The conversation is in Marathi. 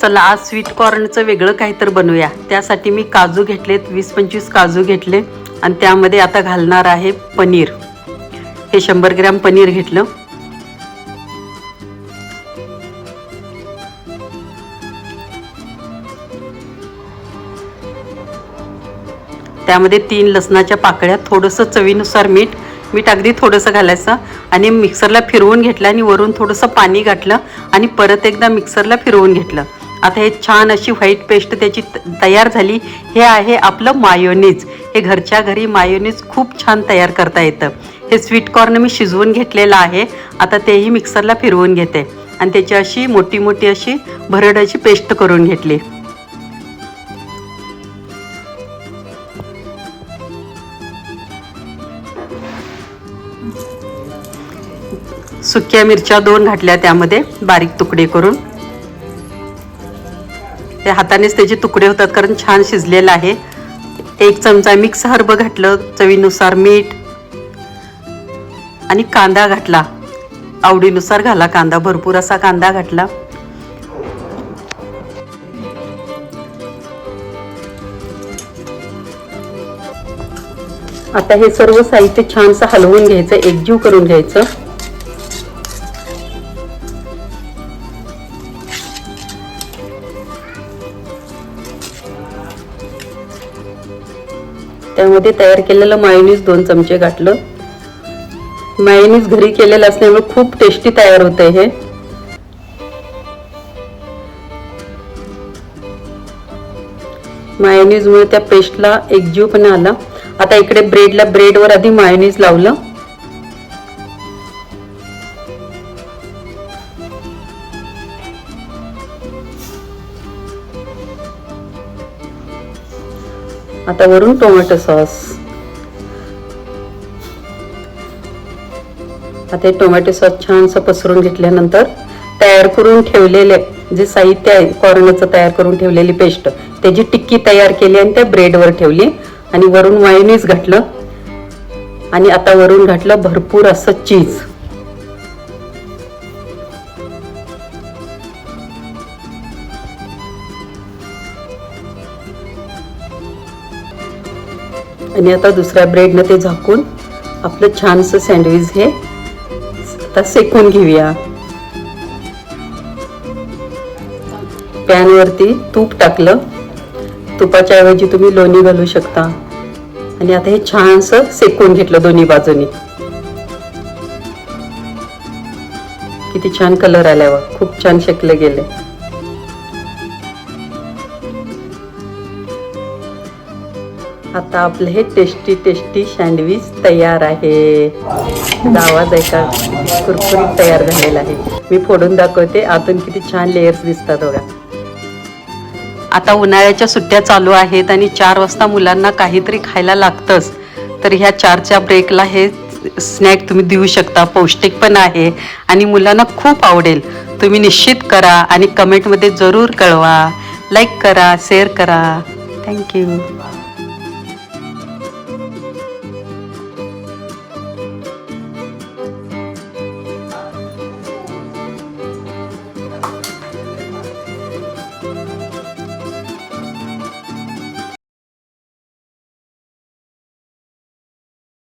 चला आज स्वीट कॉर्नचं वेगळं काहीतरी बनवूया. त्यासाठी मी काजू घेतलेत वीस पंचवीस काजू घेतले आणि त्यामध्ये आता घालणार आहे पनीर. हे शंभर ग्रॅम पनीर घेतलं. त्यामध्ये तीन लसणाच्या पाकळ्या थोडंसं चवीनुसार मीठ मीठ अगदी थोडंसं घालायचं आणि मिक्सरला फिरवून घेतलं आणि वरून थोडंसं पाणी घातलं आणि परत एकदा मिक्सरला फिरवून घेतलं. आता हे छान अशी व्हाईट पेस्ट त्याची तयार झाली. हे आहे आपलं मायोनीज हे घरच्या घरी मायोनीज खूप छान तयार करता येतं. हे स्वीट कॉर्न मी शिजवून घेतलेलं आहे. आता तेही मिक्सरला फिरवून घेते. आणि त्याची अशी मोठी मोठी अशी भरडाची पेस्ट करून घेतली. सुक्या मिरच्या दोन घातल्या त्यामध्ये बारीक तुकडे करून. ते हातानेच त्याचे तुकडे होतात कारण छान शिजलेलं आहे. एक चमचा मिक्स हर्ब घातलं चवीनुसार मीठ आणि कांदा घातला. आवडीनुसार घाला कांदा भरपूर असा कांदा घातला. आता हे सर्व साहित्य छानसं हलवून घ्यायचं एकजीव करून घ्यायचं. त्यामध्ये तयार केलेलं मायोनीज दोन चमचे घातलं. मायोनीज घरी केलेलं असल्यामुळे खूप टेस्टी तयार होते हे. मायोनीजमुळे त्या पेस्टला एकजीवपणा आला. आता इकडे ब्रेडला ब्रेडवर आधी मायोनीज लावलं. आता वरून टोमॅटो सॉस. आता हे टोमॅटो सॉस छानसं पसरून घेतल्यानंतर तयार करून ठेवलेले जे साहित्य आहे कॉर्नचं तयार करून ठेवलेली पेस्ट त्याची टिक्की तयार केली आणि त्या ब्रेडवर ठेवली आणि वरून मायोनीज घातलं. आणि आता वरून घातलं भरपूर असं चीज आणि आता दुसऱ्या ब्रेडनं ते झाकून आपलं छानसं सँडविच हे आता सेकून घेऊया. पॅनवरती तूप टाकलं. तुपाच्या ऐवजी तुम्ही लोणी घालू शकता. आणि आता हे छानसं सेकून घेतलं दोन्ही बाजूनी. किती छान कलर आल्यावर. खूप छान शेकलं गेलं. आता आपले हे टेस्टी टेस्टी सँडविच तयार आहे. त्याचा आवाज कुरकुरीत तयार झालेला आहे. मी फोडून दाखवते आतून किती छान लेयर्स दिसतात बघा. आता उन्हाळ्याच्या सुट्ट्या चालू आहेत आणि चार वाजता मुलांना काहीतरी खायला लागतंच. तर ह्या चारच्या ब्रेकला हे स्नॅक तुम्ही देऊ शकता पौष्टिक पण आहे आणि मुलांना खूप आवडेल. तुम्ही निश्चित करा आणि कमेंटमध्ये जरूर कळवा. लाईक करा शेअर करा. थँक्यू